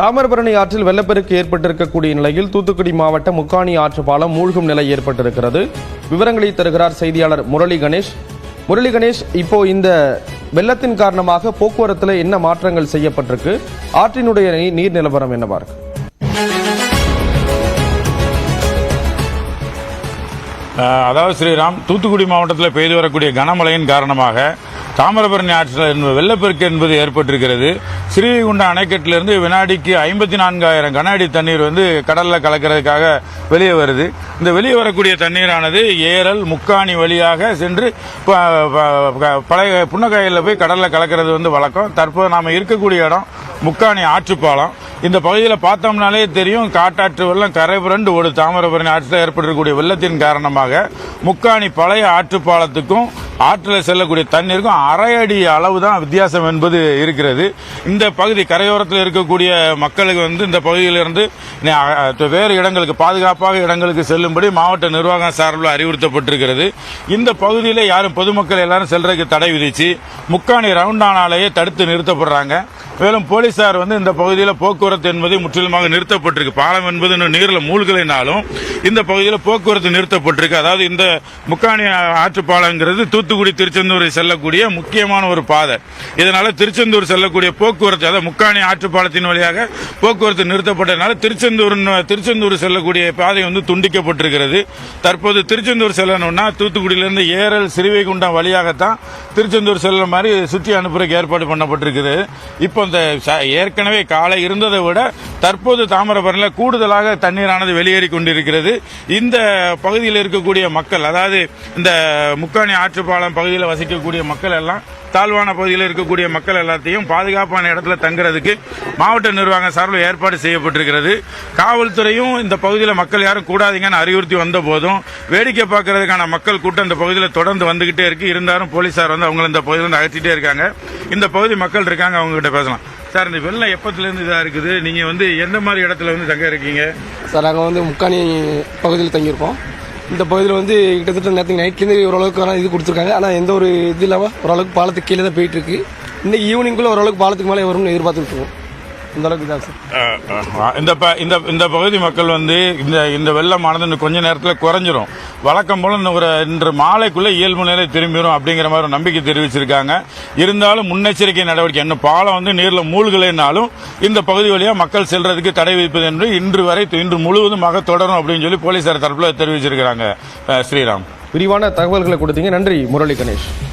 தாமிரபரணி ஆற்றில் வெள்ளப்பெருக்கு ஏற்பட்டிருக்கக்கூடிய நிலையில் தூத்துக்குடி மாவட்டம் முக்காணி ஆற்று பாலம் மூழ்கும் நிலை ஏற்பட்டிருக்கிறது. விவரங்களை தருகிறார் செய்தியாளர் முரளி கணேஷ். முரளி கணேஷ் இப்போ இந்த வெள்ளத்தின் காரணமாக போக்குவரத்தில் என்ன மாற்றங்கள் செய்யப்பட்டிருக்கு? ஆற்றினுடைய நீர் நிலவரம் என்னவா இருக்கு? அதாவது ஸ்ரீராம் தூத்துக்குடி மாவட்டத்தில் பெய்து வரக்கூடிய கனமழையின் காரணமாக தாமிரபரணி ஆற்றில் என்பது வெள்ளப்பெருக்கு என்பது ஏற்பட்டிருக்கிறது. ஸ்ரீகுண்ட அணைக்கட்டிலிருந்து வினாடிக்கு ஐம்பத்தி நான்காயிரம் கன அடி தண்ணீர் வந்து கடலில் கலக்கிறதுக்காக வெளியே வருது. இந்த வெளியே வரக்கூடிய தண்ணீரானது ஏரல் முக்காணி வழியாக சென்று பழைய புன்னக்காயில் போய் கடலில் கலக்கிறது வந்து வழக்கம். தற்போது நாம் இருக்கக்கூடிய இடம் முக்காணி ஆற்றுப்பாலம். இந்த பகுதியில் பார்த்தோம்னாலே தெரியும் காட்டாற்று வெள்ளம் கரை புரண்டு ஒரு தாமிரபரணி ஆற்றில் ஏற்பட்டிருக்கக்கூடிய வெள்ளத்தின் காரணமாக முக்காணி பழைய ஆற்றுப்பாலத்துக்கும் ஆற்றில் செல்லக்கூடிய தண்ணீருக்கும் அரை அடி அளவு தான் வித்தியாசம் என்பது இருக்கிறது. இந்த பகுதி கரையோரத்தில் இருக்கக்கூடிய மக்களுக்கு வந்து இந்த பகுதியிலிருந்து வேறு இடங்களுக்கு பாதுகாப்பாக இடங்களுக்கு செல்லும்படி மாவட்ட நிர்வாகம் சார்பில் அறிவுறுத்தப்பட்டிருக்கிறது. இந்த பகுதியில் யாரும் பொதுமக்கள் எல்லாரும் செல்றதுக்கு தடை விதிச்சு முக்காணி ரவுண்டானாலேயே தடுத்து நிறுத்தப்படுறாங்க. மேலும் போலீசார் வந்து இந்த பகுதியில் போக்குவரத்து என்பது முற்றிலுமாக நிறுத்தப்பட்டிருக்கு. பாலம் என்பது இன்னும் நீரில் மூழ்கலைனாலும் இந்த பகுதியில் போக்குவரத்து நிறுத்தப்பட்டிருக்கு. அதாவது இந்த முக்காணி ஆற்று பாலங்கிறது தூத்துக்குடி திருச்செந்தூர் செல்லக்கூடிய முக்கியமான ஒரு பாதை. இதனால திருச்செந்தூர் செல்லக்கூடிய போக்குவரத்து அதாவது முக்காணி ஆற்று பாலத்தின் வழியாக போக்குவரத்து நிறுத்தப்பட்டதுனால திருச்செந்தூர் திருச்செந்தூர் செல்லக்கூடிய பாதை வந்து துண்டிக்கப்பட்டிருக்கிறது. தற்போது திருச்செந்தூர் செல்லணும்னா தூத்துக்குடியிலிருந்து ஏரல் சிறுவைகுண்டம் வழியாகத்தான் திருச்செந்தூர் செல்ல மாதிரி சுற்றி அனுப்புறதுக்கு ஏற்பாடு பண்ணப்பட்டிருக்குது. இப்போ இந்த ச- ஏற்கனவே காலை இருந்ததை விட தற்போது தாமிரபரணியில் கூடுதலாக தண்ணீரானது வெளியேறி கொண்டிருக்கிறது. இந்த பகுதியில் இருக்கக்கூடிய மக்கள் அதாவது இந்த முக்காணி ஆற்றுப்பாலம் பகுதியில் வசிக்கக்கூடிய மக்கள் எல்லாம் தாழ்வான பகுதியில் இருக்கக்கூடிய மக்கள் எல்லாத்தையும் பாதுகாப்பான இடத்துல தங்குறதுக்கு மாவட்ட நிர்வாகம் சார்பில் ஏற்பாடு செய்யப்பட்டிருக்கிறது. காவல்துறையும் இந்த பகுதியில் மக்கள் யாரும் கூடாதீங்கன்னு அறிவுறுத்தி வந்த போதும் வேடிக்கை பார்க்கறதுக்கான மக்கள் கூட்டம் இந்த பகுதியில் தொடர்ந்து வந்துகிட்டே இருக்கு. இருந்தாலும் போலீசார் வந்து அவங்கள இந்த பகுதியில் அகற்றிட்டே இருக்காங்க. இந்த பகுதி மக்கள் இருக்காங்க அவங்க கிட்ட பேசலாம். சார் இந்த வெள்ளம் எப்பத்திலேருந்து இதாக இருக்குது? நீங்கள் வந்து எந்த மாதிரி இடத்துல வந்து தங்க இருக்கீங்க? சார் நாங்கள் வந்து முக்காணி பகுதியில் தங்கியிருப்போம் இந்த பகுதியில் வந்து கிட்டத்தட்ட நேற்று நைட்லேருந்து ஓரளவுக்கான இது கொடுத்துருக்காங்க. ஆனால் எந்த ஒரு இது இல்லாமல் ஓரளவுக்கு பாலத்துக்கு கீழே தான் போயிட்டு இருக்கு. இன்னைக்கு ஈவினிங்குள்ள ஓரளவுக்கு பாலத்துக்கு மேலே வரும்னு எதிர்பார்த்துட்டு இருக்கோம். இந்த அளவுக்கு தான் சார் இந்த ப- இந்த இந்த பகுதி மக்கள் வந்து இந்த இந்த வெள்ளமானது இன்னும் கொஞ்ச நேரத்தில் குறைஞ்சிரும். வழக்கம் போல இன்னும் ஒரு இன்று மாலைக்குள்ள இயல்பு நிலை திரும்பிடும் அப்படிங்கிற மாதிரி ஒரு நம்பிக்கை தெரிவிச்சிருக்காங்க. இருந்தாலும் முன்னெச்சரிக்கை நடவடிக்கை இன்னும் பாலம் வந்து நீரில் மூழ்கலைனாலும் இந்த பகுதி வழியா மக்கள் செல்றதுக்கு தடை விதிப்பது என்று இன்று வரை இன்று முழுவதுமாக தொடரும் அப்படின்னு சொல்லி போலீசார் தரப்புல தெரிவிச்சிருக்கிறாங்க ஸ்ரீராம். விரிவான தகவல்களை கொடுத்தீங்க. நன்றி முரளி கணேஷ்.